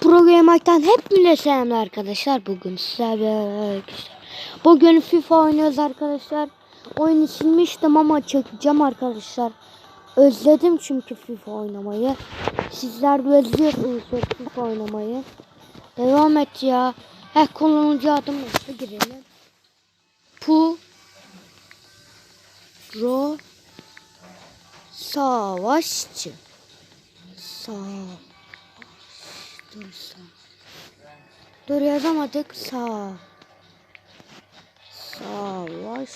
Pro Gamer'dan hepinize selamlar arkadaşlar. Bugün sizlerle Bugün FIFA oynuyoruz arkadaşlar. Oyunu silmiştim ama çekeceğim arkadaşlar. Özledim çünkü FIFA oynamayı. Sizler de özlüyorsunuz FIFA oynamayı. Devam et ya. Heh kullanıcı adım nasıl girelim. Pu Ro Savaşçı Sağ Dur sağ. Dur yazamadık sağ. Savaş.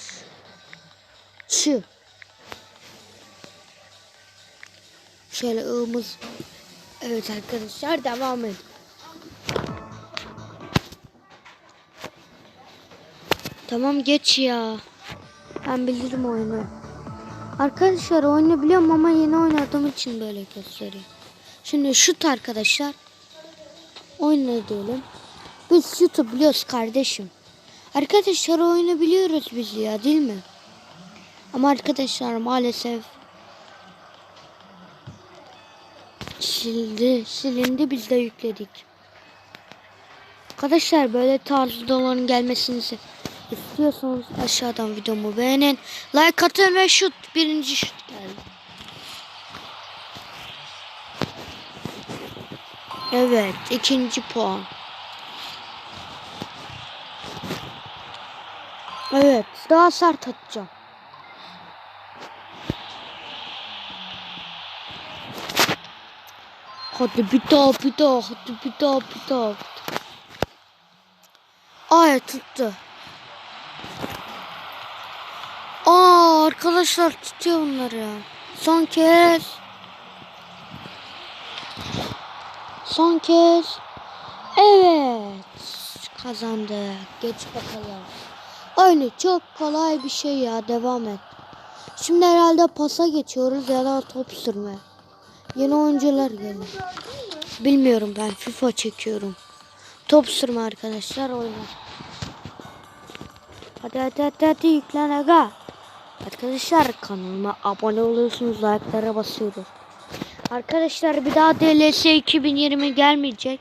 Çı. Şöyle ığımız. Evet arkadaşlar devam edin. Tamam geç ya. Ben bilirim oyunu. Arkadaşlar oyunu biliyorum ama yeni oynadığım için böyle gösteriyor. Şimdi şut arkadaşlar. Oyna. Biz şutu biliyoruz kardeşim. Arkadaşlar oyunu biliyoruz biz ya değil mi? Ama arkadaşlar maalesef sildi, silindi biz de yükledik. Arkadaşlar böyle tarzı videoların gelmesini istiyorsanız aşağıdan videomu beğenin. Like atın ve şut birinci şut geldi. Evet, ikinci puan. Evet, daha sert atacağım. Hadi bir daha, bir daha, hadi bir daha, bir daha. Ay tuttu. Aa arkadaşlar tutuyor bunları ya. Son kez. Son kez. Evet. Kazandık. Geç bakalım. Aynı çok kolay bir şey ya. Devam et. Şimdi herhalde pasa geçiyoruz ya da top sürme. Yeni oyuncular geldi. Bilmiyorum ben FIFA çekiyorum. Top sürme arkadaşlar oyna. Hadi hadi hadi hadi yüklen aga. Arkadaşlar kanalıma abone oluyorsunuz like'lara basıyoruz. Arkadaşlar bir daha DLS 2020 gelmeyecek.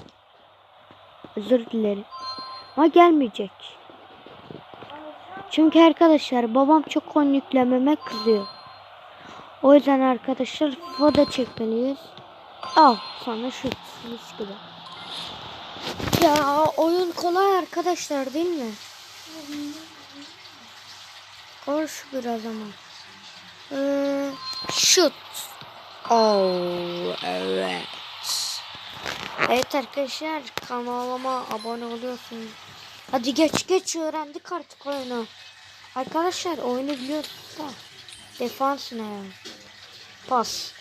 Özür dilerim. Ama gelmeyecek. Çünkü arkadaşlar babam çok oyun yüklememe kızıyor. O yüzden arkadaşlar FIFA da çekmeliyiz. Al sana şu mis gibi. Ya oyun kolay arkadaşlar değil mi? Koş biraz ama. Ee, şut. Oh evet. Evet arkadaşlar kanalıma abone oluyorsunuz. Hadi geç geç öğrendik artık oyunu. Arkadaşlar oyunu biliyorsunuz da. Defans ne? Pas.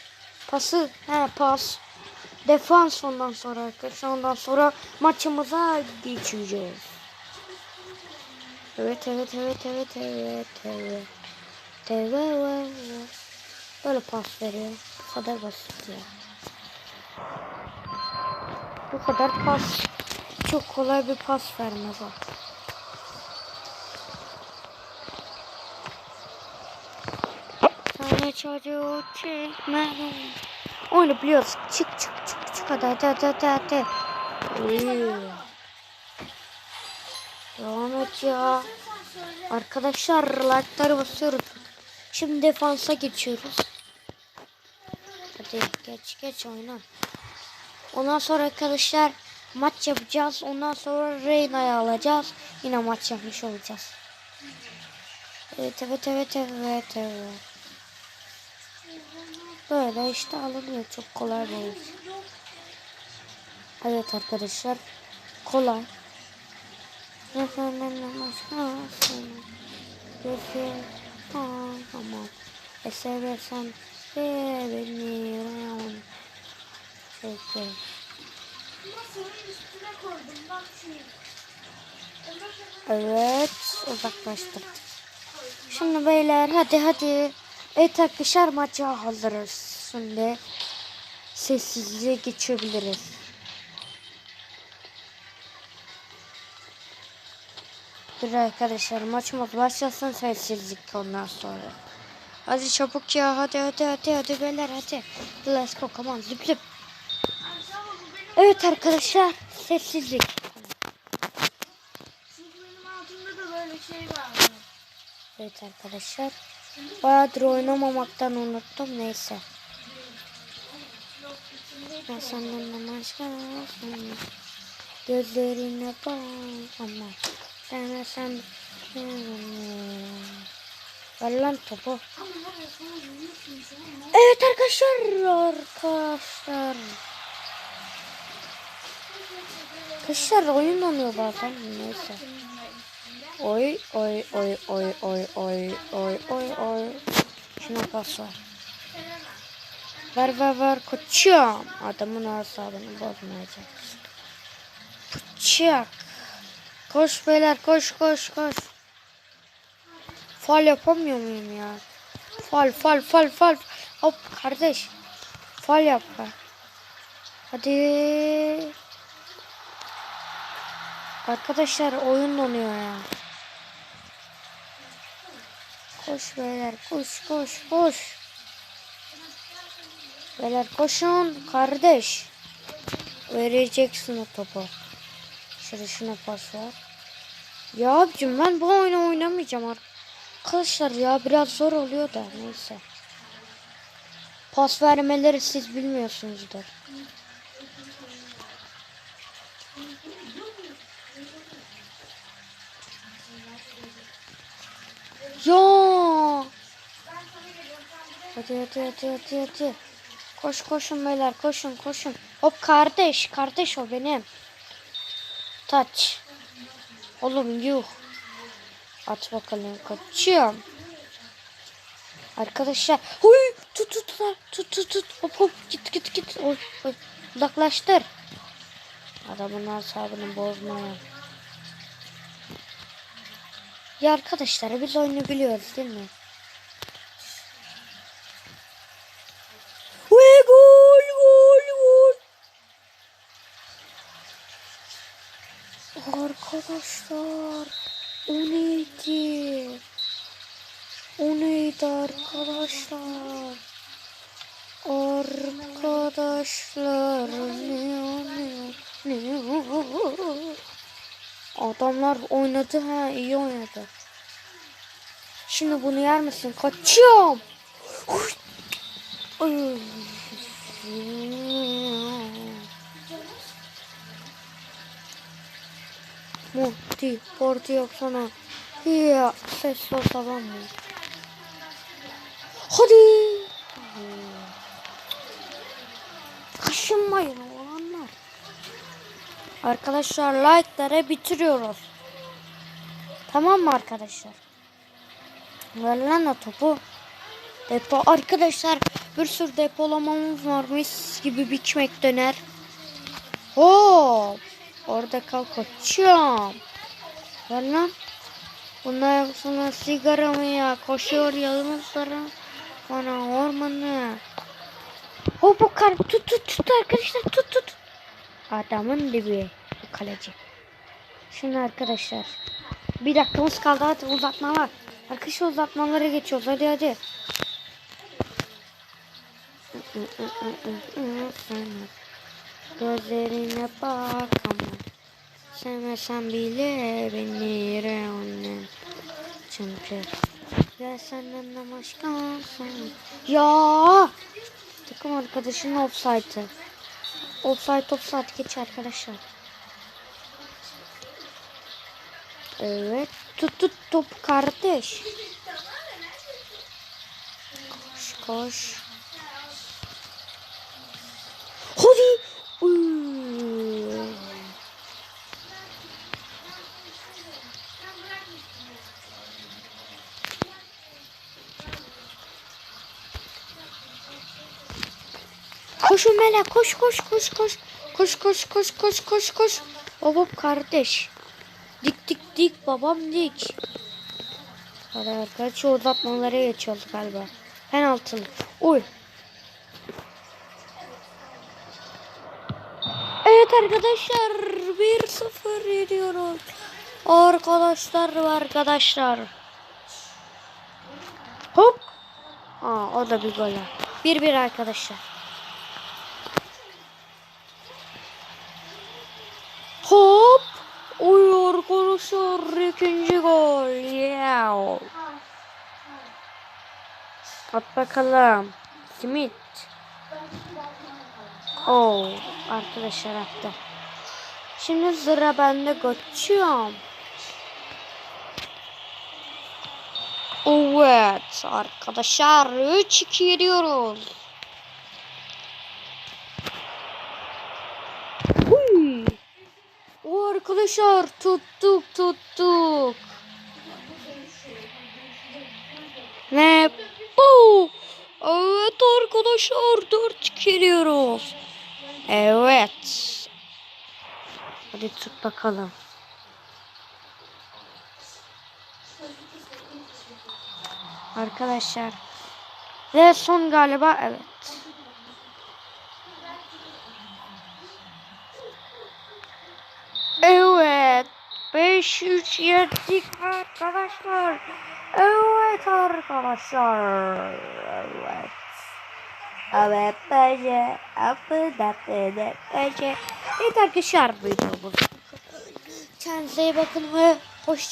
Pası he pas. Defans ondan sonra arkadaşlar ondan sonra maçımıza geçeceğiz. Evet evet evet evet evet evet. Evet evet. Böyle pas veriyor. Bu kadar basit ya. Bu kadar pas. Çok kolay bir pas vermez o. Sana çocuğu çekme. Oyunu biliyoruz. Çık çık çık çık hadi hadi hadi hadi. Devam et ya. Arkadaşlar like'ları basıyoruz. Şimdi defansa geçiyoruz. Hadi geç geç oyna. Ondan sonra arkadaşlar maç yapacağız. Ondan sonra Reyna'yı alacağız. Yine maç yapmış olacağız. Evet evet evet evet evet. Böyle işte alınıyor. Çok kolay oyun. Evet arkadaşlar. Kolay. Tamam. E seversen de beni rayon. Peki. Evet uzaklaştırdık. Şimdi beyler hadi hadi. Evet arkadaşlar maça hazırız. Şimdi sessizliğe geçebiliriz. Dur arkadaşlar maçımız başlasın sessizlik ondan sonra. Hadi çabuk ya hadi hadi hadi hadi beyler hadi. Let's go come on zıp zıp. Evet arkadaşlar sessizlik. Evet arkadaşlar. Bayağıdır oynamamaktan unuttum neyse. Ben senden de başka. Gözlerine bak ama sen sen Ver lan topu. Var. Evet arkadaşlar arkadaşlar. Arkadaşlar oyun donuyor bazen neyse. Oy oy oy oy oy oy oy oy oy. Şuna pas ver. Ver ver ver koçum. Adamın asabını bozmayacaksın. Bıçak. Koş beyler koş koş koş. Fal yapamıyor muyum ya? Fal fal fal fal. Hop kardeş. Fal yap. Hadi. Arkadaşlar oyun donuyor ya. Koş beyler koş koş koş. Beyler koşun kardeş. Vereceksin o topu. Şöyle şuna pas ver. Ya abicim ben bu oyunu oynamayacağım arkadaşlar ya biraz zor oluyor da neyse. Pas vermeleri siz bilmiyorsunuzdur. Ya. Hadi hadi hadi hadi hadi. Koş koşun beyler koşun koşun. Hop kardeş kardeş o benim. Taç. Oğlum yuh. At bakalım kaçıyorum. Arkadaşlar. Huy tut tut tut tut tut. Hop hop git git git. Oy, oy. Uzaklaştır. Adamın asabını bozmaya. Ya arkadaşlar biz oyunu biliyoruz değil mi? Ve gol gol gol. Arkadaşlar o neydi? O neydi arkadaşlar? Arkadaşlar ne o ne o ne o? Adamlar oynadı ha iyi oynadı. Şimdi bunu yer misin? Kaçıyorum. Muhti, porti yok sana. Ya, ses ol tamam mı? Hadi. Kaşınmayın olanlar. Arkadaşlar like'ları bitiriyoruz. Tamam mı arkadaşlar? Ver lan o topu. Depo arkadaşlar bir sürü depolamamız var. Mis gibi bir ekmek döner. Hop. Orada kal koçum. Ver lan. Bundan sonra sigara mı ya? Koşuyor yalnızlara. Bana ormanı. O kar tut tut tut arkadaşlar tut tut. Adamın dibi. Bu kaleci. Şimdi arkadaşlar. Bir dakikamız kaldı hadi uzatma var. Arkadaşlar uzatmalara geçiyoruz hadi hadi. Gözlerine bak ama Sevmesen bile beni reonen Çünkü Ya senden de başka olsun. Ya! Takım arkadaşının offside'ı. Offside offside geç arkadaşlar. Evet tut tut top kardeş. Koş koş Hadi. Uy. Koşun Mela koş koş koş koş. Koş koş koş koş koş koş. Babam kardeş. Dik dik dik babam dik. Hadi arkadaşlar uzatmalara geçiyoruz galiba. Penaltılı. Uy. Evet arkadaşlar 1-0 yeniyoruz. Arkadaşlar ve arkadaşlar. Hop. Aa, o da bir gol. 1-1 arkadaşlar. Arkadaşlar ikinci gol. Yeah. At bakalım. Smith. Oo, arkadaşlar attı. Şimdi sıra bende kaçıyorum. Evet arkadaşlar 3-2 yediyoruz. Huy. O arkadaşlar tuttuk tuttuk. Ne bu? Evet arkadaşlar 4 geliyoruz. Evet. Hadi tut bakalım. Arkadaşlar. Ve son galiba. Evet. 5-3 yendik arkadaşlar. Evet arkadaşlar. Evet. Evet bence. Evet bence. Bence. Evet arkadaşlar. Kendinize iyi bakın ve hoşça